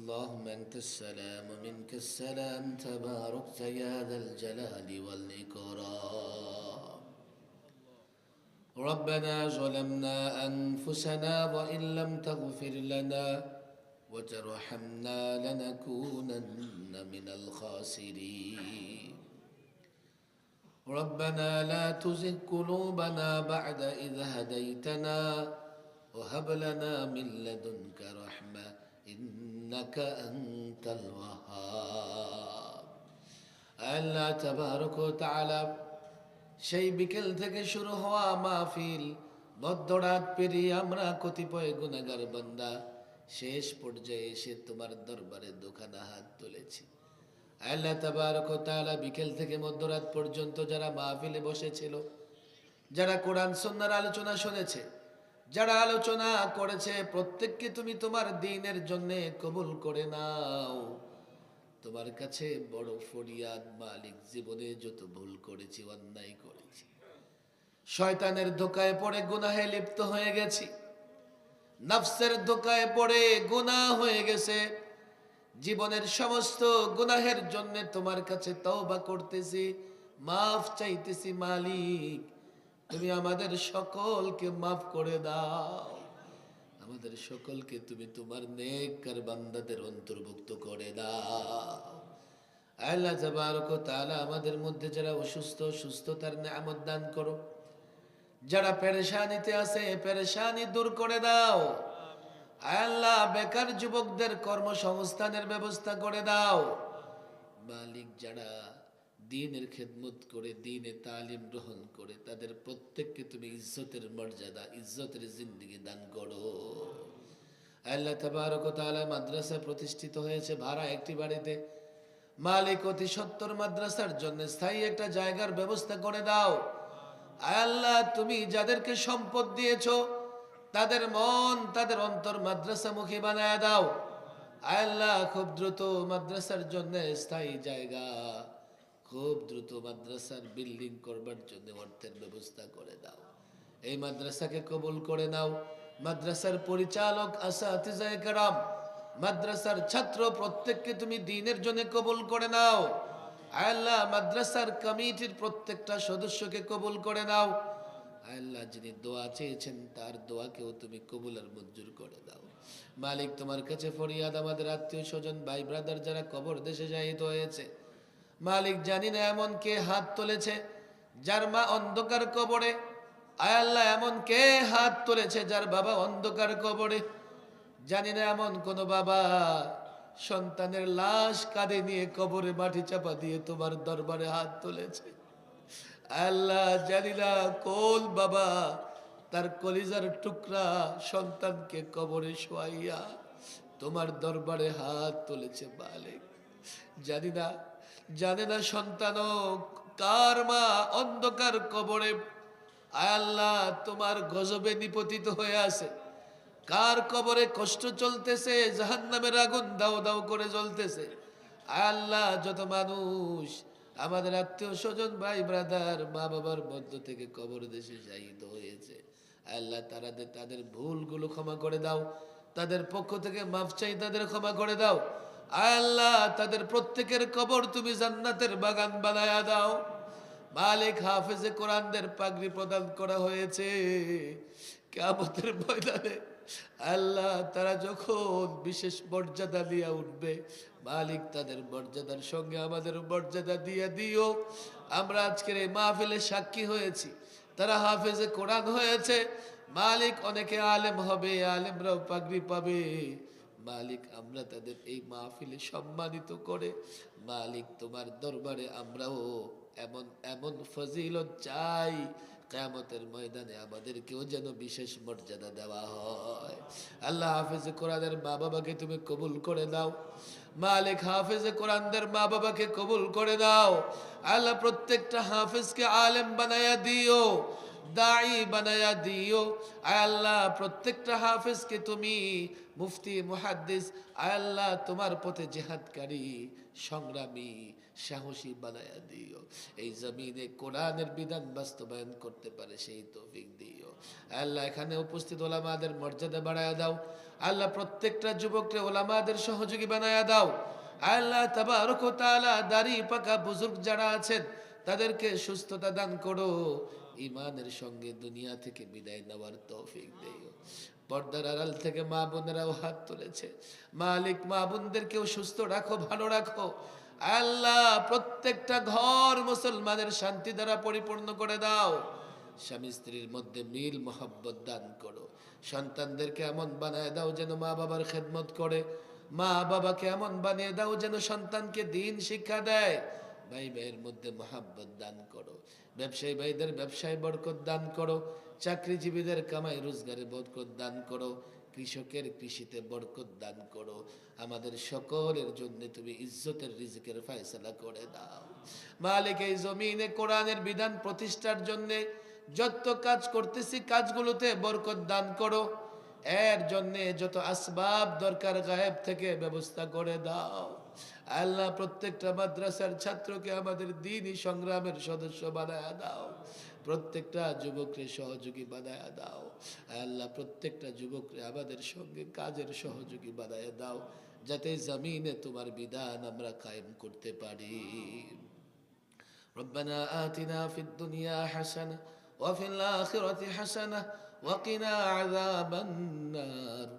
اللهم أنت السلام ومنك السلام تباركت يا ذا الجلال والإكرام. ربنا ظلمنا أنفسنا وإن لم تغفر لنا وترحمنا لنكونن من الخاسرين. ربنا لا تزغ قلوبنا بعد إذ هديتنا وهب لنا من لدنك رحمة ইন্নাকা আনতাল ওয়াহাব আল্লাহ তাবারক ওয়া সেই বিকেল থেকে শুরু হওয়া মাহফিল মধ্যরাত পেরিয়ে আমরা কতিপয় গুণাগার বান্দা শেষ পর্যায়ে এসে তোমার দরবারে দোকানা হাত তুলেছি। আল্লাহ তাবারক তাআলা বিকেল থেকে মধ্যরাত পর্যন্ত যারা মাহফিলে বসেছিল, যারা কোরআন সন্ন্যার আলোচনা শুনেছে যারা আলোচনা করেছে, প্রত্যেককে তুমি তোমার দিনের জন্য কবুল করে নাও। তোমার কাছে বড় ফরিয়াদ মালিক জীবনে যত ভুল করেছি, অন্যায় করেছি। শয়তানের ধোকায় পড়ে গুনাহে লিপ্ত হয়ে গেছি। নফসের ধোকায় পড়ে গুনাহ হয়ে গেছে। জীবনের সমস্ত গুনাহের জন্য তোমার কাছে তওবা করতেছি, মাফ চাইতেছি মালিক। তুমি আমাদের সকলকে মাফ করে দাও। আমাদের সকলকে তুমি তোমার নেককার বান্দাদের অন্তর্ভুক্ত করে দাও। আল্লাহ তাবারক ও আমাদের মধ্যে যারা অসুস্থ সুস্থতার নামত দান করো। যারা পেরেশানিতে আছে, পেরেশানি দূর করে দাও। আল্লাহ বেকার যুবকদের কর্মসংস্থানের ব্যবস্থা করে দাও। মালিক যারা দিনের খেদমত করে, দিনে তালিম গ্রহণ করে, তাদের প্রত্যেককে তুমি ইজ্জতের মর্যাদা, ইজ্জতের জিন্দিগি দান করো। আল্লাহ তাবারক ও মাদ্রাসা প্রতিষ্ঠিত হয়েছে ভাড়া একটি বাড়িতে। মালিক অতি সত্তর মাদ্রাসার জন্য স্থায়ী একটা জায়গার ব্যবস্থা করে দাও। আল্লাহ, তুমি যাদেরকে সম্পদ দিয়েছ, তাদের মন, তাদের অন্তর মাদ্রাসামুখী বানায় দাও। আল্লাহ, খুব দ্রুত মাদ্রাসার জন্য স্থায়ী জায়গা খুব দ্রুত মাদ্রাসার বিল্ডিং করবার জন্য অর্থের ব্যবস্থা করে দাও। এই মাদ্রাসাকে কবুল করে নাও। মাদ্রাসার পরিচালক আসাতিজায়ে কেরাম, মাদ্রাসার ছাত্র প্রত্যেককে তুমি দিনের জন্য কবুল করে নাও। আল্লাহ মাদ্রাসার কমিটির প্রত্যেকটা সদস্যকে কবুল করে নাও। আল্লাহ যিনি দোয়া চেয়েছেন, তার দোয়াকেও তুমি কবুল আর মঞ্জুর করে দাও। মালিক তোমার কাছে ফরিয়াদ, আমাদের আত্মীয় স্বজন ভাই ব্রাদার যারা কবর দেশে যাহিত হয়েছে মালিক জানি না এমন কে হাত তুলেছে, যার মা অন্ধকার কবরে। আয় আল্লাহ, এমন কে হাত তুলেছে যার বাবা অন্ধকার কবরে? জানি না এমন কোন বাবা সন্তানের লাশ কাঁধে নিয়ে কবরে মাটি চাপা দিয়ে তোমার দরবারে হাত তুলেছে। আল্লাহ, জানি না কোন বাবা তার কলিজার টুকরা সন্তানকে কবরে শোয়াইয়া তোমার দরবারে হাত তুলেছে মালিক। জানি না জানে না সন্তানও, কার মা অন্ধকার কবরে, আয় আল্লাহ, তোমার গজবে নিপতিত হয়ে আছে। কার কবরে কষ্ট চলতেছে, জাহান্নামের আগুন দাও দাও করে জ্বলতেছে। আয় আল্লাহ, যত মানুষ, আমাদের আত্মীয় স্বজন, ভাই ব্রাদার, মা বাবার মধ্য থেকে কবর দেশে জাহিদ হয়েছে। আল্লাহ, তারা তাদের ভুলগুলো ক্ষমা করে দাও। তাদের পক্ষ থেকে মাফ চাই, তাদের ক্ষমা করে দাও। আল্লাহ, তাদের প্রত্যেকের কবর তুমি জান্নাতের বাগান বানায়া দাও। মালিক হাফেজে কোরআনদের পাগড়ি প্রদান করা হয়েছে কেমতের ময়দানে। আল্লাহ, তারা যখন বিশেষ মর্যাদা দিয়া উঠবে, মালিক তাদের মর্যাদার সঙ্গে আমাদের মর্যাদা দিয়ে দিও। আমরা আজকের এই মাহফিলে সাক্ষী হয়েছি। তারা হাফেজে কোরআন হয়েছে। মালিক অনেকে আলেম হবে, আলেমরাও পাগড়ি পাবে। মালিক আমরা তাদের এই মাহফিলে সম্মানিত করে, মালিক তোমার দরবারে আমরাও এমন এমন ফজিলত চাই, কেয়ামতের ময়দানে আমাদেরকেও যেন বিশেষ মর্যাদা দেওয়া হয়। আল্লাহ হাফেজে, কোরআনের মা বাবাকে তুমি কবুল করে দাও মালিক হাফেজে, কোরআনদের মা বাবাকে কবুল করে দাও আল্লাহ প্রত্যেকটা হাফেজকে আলেম বানায়া দিও। দায়ী বানায়া দিও। আয় আল্লাহ, প্রত্যেকটা হাফেজকে তুমি মুফতি, মুহাদ্দিস, আয় আল্লাহ, তোমার পথে জেহাদকারী, সংগ্রামী, সাহসী বানায়া দিও। এই জমিনে কোরআনের বিধান বাস্তবায়ন করতে পারে, সেই তৌফিক দিও। আল্লাহ, এখানে উপস্থিত ওলামাদের মর্যাদা বাড়ায়া দাও। আল্লাহ, প্রত্যেকটা যুবককে ওলামাদের সহযোগী বানায়া দাও। আল্লাহ তাবারক তাআলা, দাড়ি পাকা বুজুর্গ যারা আছেন, তাদেরকে সুস্থতা দান করো। ইমানের সঙ্গে দুনিয়া থেকে বিদায় নেওয়ার তৌফিক দেয়। পর্দার আড়াল থেকে মা বোনেরাও হাত তুলেছে। মালিক, মা বোনদেরকেও সুস্থ রাখো, ভালো রাখো। আল্লাহ প্রত্যেকটা ঘর মুসলমানের শান্তি দ্বারা পরিপূর্ণ করে দাও। স্বামী স্ত্রীর মধ্যে মিল, মোহাব্বত দান করো। সন্তানদেরকে এমন বানায় দাও যেন মা বাবার খেদমত করে। মা বাবাকে এমন বানিয়ে দাও যেন সন্তানকে দিন শিক্ষা দেয়। ভাই ভাইয়ের মধ্যে মোহাব্বত দান করো। ব্যবসায়ী ভাইদের ব্যবসায় বরকত দান করো। চাকরিজীবীদের কামাই রোজগারে বরকত দান করো। কৃষকের কৃষিতে বরকত দান করো। আমাদের সকলের জন্য তুমি ইজ্জতের রিজিকের ফয়সালা করে দাও। মালিক, এই জমিনে কোরআনের বিধান প্রতিষ্ঠার জন্যে যত কাজ করতেছি কাজগুলোতে বরকত দান করো। এর জন্যে যত আসবাব দরকার, গায়েব থেকে ব্যবস্থা করে দাও। আল্লাহ প্রত্যেকটা মাদ্রাসার ছাত্রকে আমাদের দিনই সংগ্রামের সদস্য বানায় দাও প্রত্যেকটা যুবককে সহযোগী বানায় দাও আল্লাহ প্রত্যেকটা যুবকরে আমাদের সঙ্গে কাজের সহযোগী বানায় দাও যাতে জমিনে তোমার বিধান আমরা কায়েম করতে পারি ربنا آتنا في الدنيا حسنة وفي الآخرة حسنة وقنا عذاب النار